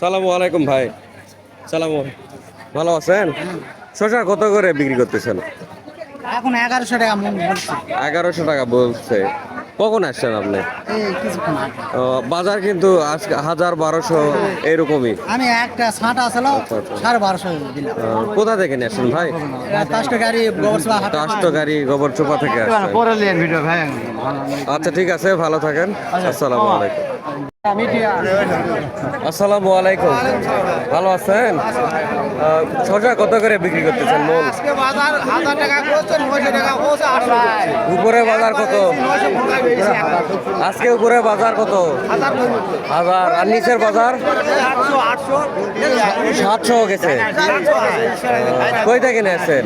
সালামু আলাইকুম ভাই। সালাম ভালো আছেন? শশা কত করে বিক্রি করতেছেন? এখন এগারোশো টাকা বলছে। এগারোশো টাকা বলছে। কখন আসছেন আপনি? বাজার কিন্তু আজকে হাজার বারোশো এরকমই। আমি একটা ছাঁটা আসলো আচ্ছা, আচ্ছা। সাড়ে বারোশো দিলাম। কোথা থেকে নিয়ে আসছেন ভাই? কাস্ট গাড়ি গোবর চোপা থেকে আসছেন। পরে লিয়েন ভিডিও ভাই। আচ্ছা ঠিক আছে ভালো থাকেন। আসসালামু আলাইকুম। আসসালামু আলাইকুম। ভালো আছেন? শসা কত করে বিক্রি করতেছেন মন উপরে বাজার কত? আজকে উপরে বাজার কত? হাজার আর নিচের বাজার? সাতশো গেছে। কই থেকে নিয়ে আসছেন?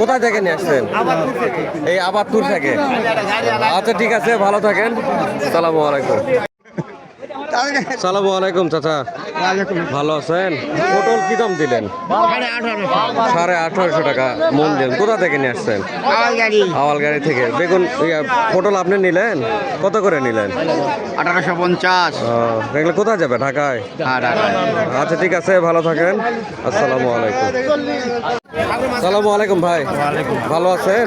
কোথায় থেকে নিয়ে আসছেন? এই আবাদপুর থেকে। আচ্ছা ঠিক আছে ভালো থাকেন। সালামু আলাইকুম। সালামু আলাইকুম চাচা। ভালো আছেন? পটল কি দাম দিলেন? সাড়ে আঠারোশো টাকা মন দিলেন। কোথা থেকে নিয়ে আসছেন? আওয়াল গাড়ি থেকে। বেগুন পটল আপনি নিলেন? কত করে নিলেন? আঠারোশো পঞ্চাশ। এগুলো কোথায় যাবে? ঢাকায়? আচ্ছা ঠিক আছে ভালো থাকেন। আসসালামু আলাইকুম। সালামু আলাইকুম ভাই। ভালো আছেন?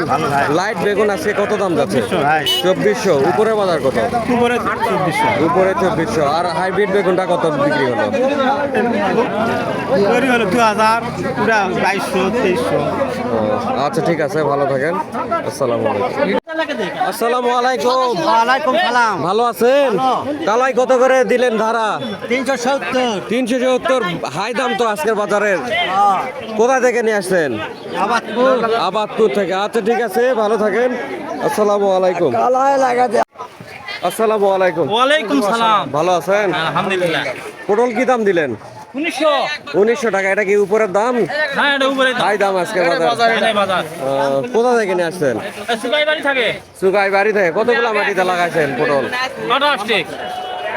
লাইট বেগুন আজকে কত দাম যাচ্ছে? চব্বিশশো উপরে বাজার কত? উপরে চব্বিশশো। উপরে চব্বিশশো। আর হাইব্রিড বেগুনটা কত বিক্রি হলো? হলো দু হাজার পুরা বাইশশো তেইশশো। আচ্ছা ঠিক আছে ভালো থাকেন। আসসালামু আলাইকুম। আসসালামু আলাইকুম। ওয়ালাইকুম সালাম। ভালো আছেন? কালাই কত করে দিলেন ধারা তিনশো সত্তর। তিনশো সত্তর হাই দাম তো আজকের বাজারের। কোথা থেকে নিয়ে আসছেন? আবাদপুর। আবাদপুর থেকে। আচ্ছা ঠিক আছে ভালো থাকেন। আসসালামু আলাইকুম। লাগাতে আসসালামু আলাইকুম। ওয়ালাইকুম সালাম। ভালো আছেন? আলহামদুলিল্লাহ। পটল কি দাম দিলেন? উনিশশো। টাকা। এটা কি উপরের দাম? হ্যাঁ হাই দাম আজকের বাজার। এটাই কোথা থেকে নিয়ে আসছেন? সুগাই বাড়ি থাকে। সুগাই থেকে। কতগুলো মাটিতে লাগাইছেন পটল?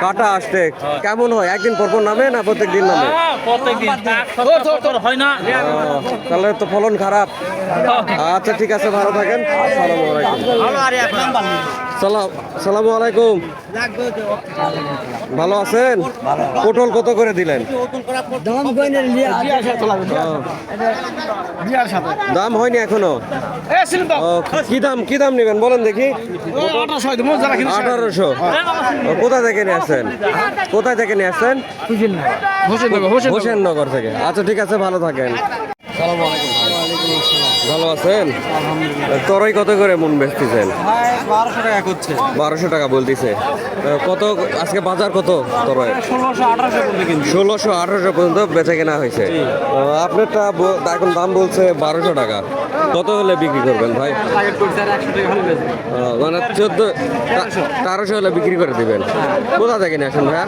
কাটা আসতে কেমন হয়? একদিন পর পর নামে না প্রত্যেক দিন নামে? হ্যাঁ, হয় না। তাহলে তো ফলন খারাপ। আচ্ছা ঠিক আছে ভালো থাকেন। আসসালামু আলাইকুম। সালাম সালামু আলাইকুম। ভালো আছেন? পটল কত করে দিলেন? দাম হয়নি এখনও? কি দাম কি দাম নেবেন বলেন দেখি। আঠারোশো কোথা থেকে নিয়ে আসছেন? কোথায় থেকে নিয়ে আসছেন? হোসেননগর থেকে। আচ্ছা ঠিক আছে ভালো থাকেন। সালামু আলাইকুম। ভাই। ভালো আছেন? তরই কত করে মন বেচতেছেন? বারোশো টাকা করছে বারোশো টাকা বলতেছে। কত আজকে বাজার কত তরয় ষোলোশো আঠারোশো পর্যন্ত বেচে কেনা হয়েছে। আপনারটা এখন দাম বলছে বারোশো টাকা। কত হলে বিক্রি করবেন ভাই? মানে চোদ্দ তেরোশো হলে বিক্রি করে দিবেন। কোথা থেকে নিয়ে আসেন ভাইয়া?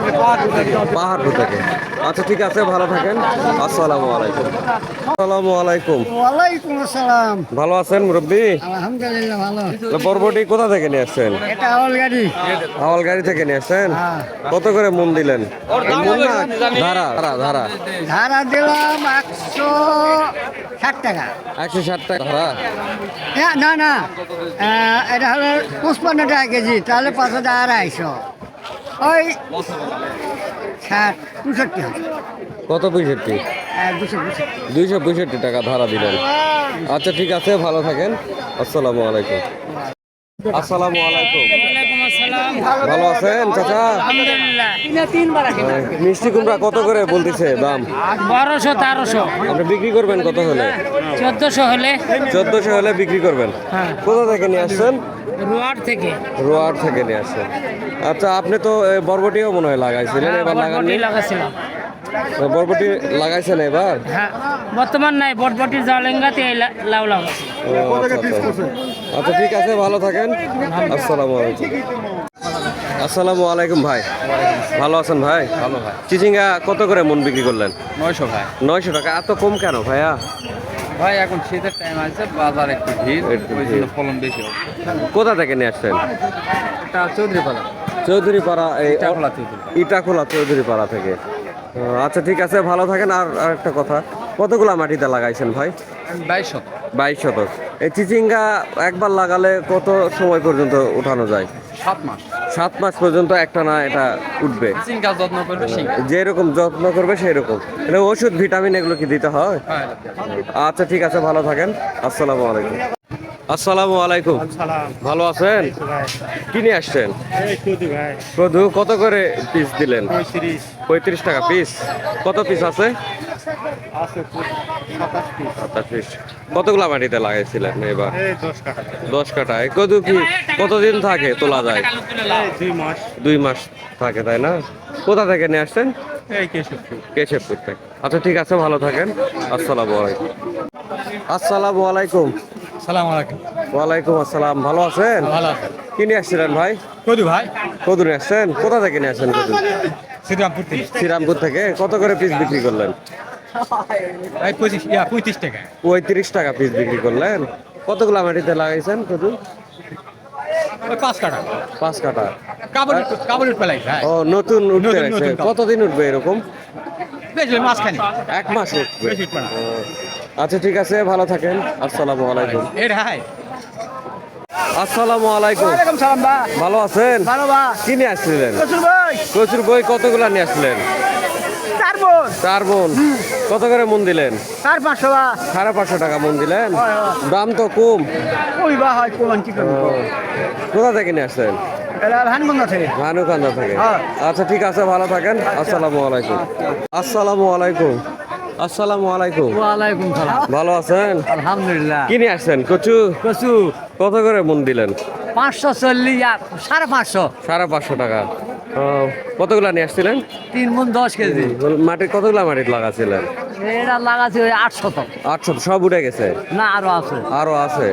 পাহাড়পুর থেকে। আচ্ছা ঠিক আছে ভালো থাকেন। আসসালামু আলাইকুম। আসসালামু আলাইকুম। ওয়ালাইকুম আসসালাম। ভালো আছেন মুরব্বী? আলহামদুলিল্লাহ ভালো। বরবটি কোথা থেকে নিয়ে আসছেন? এটা আওয়াল গাড়ি আওয়াল গাড়ি থেকে নিয়ে আসছেন? কত করে মন দিলেন? ধারা ধারা ধারা। ধারা দিলাম একশো ষাট টাকা। একশো ষাট টাকা। ধারা হ্যাঁ, না না। এটা হলো পঁচপান্ন টাকা কেজি তাহলে পাঁচ হাজার আড়াইশো। ওই ষাট পঁয়ষট্টি কত পঁয়ষট্টি? হ্যাঁ, দুইশো পঁয়ষট্টি টাকা ধারা দিলেন। আচ্ছা ঠিক আছে ভালো থাকেন। আসসালামু আলাইকুম। আসসালামু আলাইকুম। ভালো আছেন চাচা? মিষ্টি কুমড়া কত করে বলতেছে দাম? বারোশো তেরোশো। আপনি বিক্রি করবেন কত হলে? চোদ্দশো হলে। চোদ্দশো হলে বিক্রি করবেন। হ্যাঁ। কোথা থেকে নিয়ে আসছেন? রোয়ার থেকে। রোয়ার থেকে নিয়ে আসছেন। আচ্ছা আপনি তো বরবটিও মনে হয় লাগাইছিলেন এবার লাগাননি? বরবটি লাগাইছেন এবার? হ্যাঁ বর্তমান নাই বটবটির জালেঙ্গাতে লাউ লাগাছি ও, আচ্ছা, আচ্ছা। আচ্ছা ঠিক আছে ভালো থাকেন। আসসালামু আলাইকুম। আসসালামু আলাইকুম ভাই। ভালো আছেন ভাই? ভালো ভাই। চিচিঙ্গা কত করে মন বিক্রি করলেন? নয়শো ভাই। নয়শো টাকা। এত কম কেন ভাইয়া? ভাই এখন শীতের টাইম আছে বাজার একটু ভিড় ওই জন্য ফলন বেশি কোথা থেকে নিয়ে আসছেন? এটা চৌধুরী পাড়া চৌধুরী পাড়া এই ইটাখোলা চৌধুরী ইটাখোলা চৌধুরী পাড়া থেকে আচ্ছা ঠিক আছে ভালো থাকেন। আর আর একটা কথা কতগুলা মাটিতে লাগাইছেন ভাই? বাইশ শত বাইশ শতক। এই চিচিঙ্গা একবার লাগালে কত সময় পর্যন্ত উঠানো যায়? সাত মাস। সাত মাস পর্যন্ত একটা না এটা উঠবে। যত্ন করবে যেরকম যত্ন করবে সেই রকম এটা ওষুধ ভিটামিন এগুলো কি দিতে হয়? হ্যাঁ। আচ্ছা ঠিক আছে ভালো থাকেন। আসসালামু আলাইকুম। আসসালামু আলাইকুম। ভালো আছেন? কি নিয়ে আসছেন? কদু কত করে পিস দিলেন? পঁয়ত্রিশ। টাকা পিস কত পিস আছে? সাতাশ পিস। কতগুলা মাটিতে লাগাইছিলেন এবার? দশ কাঠায়। কদু কি কতদিন থাকে তোলা যায়? দুই মাস। থাকে তাই না? কোথা থেকে নিয়ে আসছেন? কেশবপুর। থেকে। আচ্ছা ঠিক আছে ভালো থাকেন। আসসালামু আলাইকুম। আসসালামু আলাইকুম। সালাম আলাইকুম। ওয়ালাইকুম আসসালাম। ভালো আছেন? ভালো কি নিয়ে আসছিলেন ভাই? কদু ভাই। কদু নিয়ে আসছেন? কোথা থেকে নিয়ে আসছেন কদু? শ্রীরামপুর থেকে। শ্রীরামপুর থেকে। কত করে পিস বিক্রি করলেন? পঁচিশ ইয়া পঁয়ত্রিশ টাকা। পঁয়ত্রিশ টাকা পিস বিক্রি করলেন। কতগুলা মাটিতে লাগাইছেন কদু ওই পাঁচ কাটা পাঁচ কাটা কাবুল কাবুল পেলাই ভাই। ও নতুন উঠতে লাগছে কতদিন উঠবে এরকম? বেশ মাঝখানে। এক মাস উঠবে। বেশি উঠবে না। আচ্ছা ঠিক আছে ভালো থাকেন। আসসালামু আলাইকুম। এর হাই। আসসালামু আলাইকুম। সালাম বা ভালো আছেন? ভালো বা কি নিয়ে আসছিলেন? প্রচুর ভাই প্রচুর বই কতগুলা নিয়ে আসলেন চার বোন চার বোন কত করে মন দিলেন? চার পাঁচশো সাড়ে পাঁচশো টাকা মন দিলেন। দাম তো কম। ওই বা হয় কোন কি কোথা থেকে নিয়ে আসছেন? ভানুকান্দা থেকে। আচ্ছা ঠিক আছে ভালো থাকেন। আসসালামু আলাইকুম। আসসালামু আলাইকুম। আসসালামু আলাইকুম। ওয়ালাইকুম সালাম। ভালো আছেন? আলহামদুলিল্লাহ। কি নিয়ে আসছেন? কচু? কচু। কত করে মন দিলেন? পাঁচশো চল্লিশ সাড়ে পাঁচশো। সাড়ে পাঁচশো টাকা। কতগুলা নিয়ে আসছিলেন? তিন গুণ দশ কেজি। মাটির কতগুলা মাটির লাগাছিলেন? এটা লাগাচ্ছে ওই আটশো আটশত আটশো সব উঠে গেছে? না আরও আছে। আরও আছে।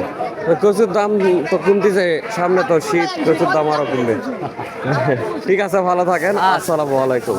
কচুর দাম তো কমতেছে সামনে তো শীত কচুর দাম আরও কমবে। ঠিক আছে ভালো থাকেন। আসসালামু আলাইকুম।